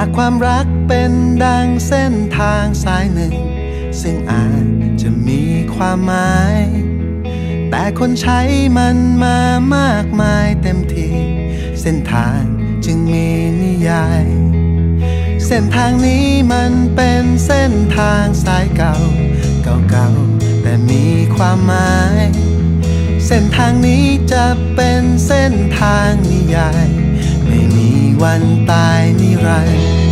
ากความรักเป็นดังเส้นทางสายหนึ่ง ซึ่งอาจจะมีความหมาย แต่คนใช้มันมามากมายเต็มที เส้นทางจึงมีนิยาย เส้นทางนี้มันเป็นเส้นทางสายเก่า เก่าๆแต่มีความหมาย เส้นทางนี้จะเป็นเส้นทางนิยาย ไม่มีวันตายนิรันดร์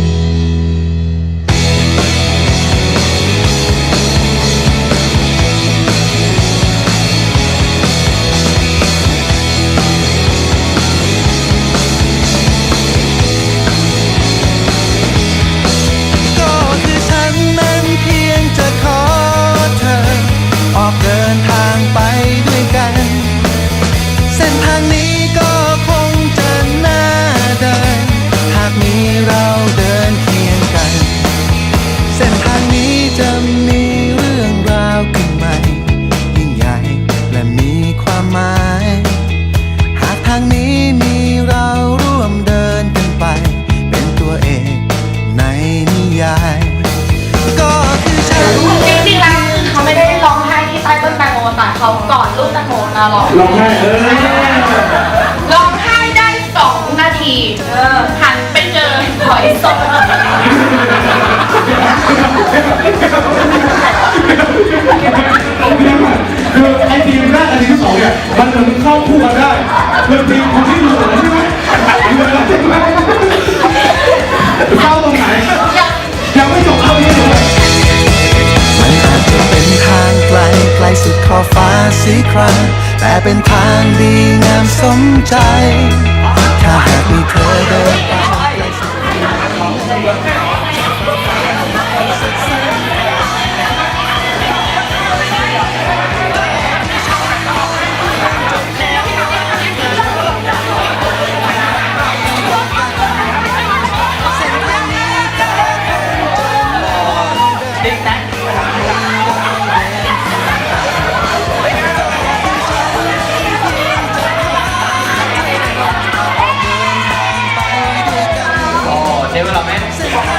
แตงโมนะร้องร้องไห้เออร้องไห้ได้สองนาทีหันไปเจอหอยสดคือไอ้ทีมแรกกับทีมที่สองเนี่ยมันเหมือนเข้าคู่กันได้คือทีมคนที่อยู่ใช่ไหมอยู่แล้วใช่ไหมเข้าตรงไหนยังไม่จบเท่านี้เลยมันอาจจะเป็นทางไกลไกลสุดขอบฟ้าสีคราม แต่เป็นทางดีงามสมใจ ถ้าหากมีเธอเดิน ไหม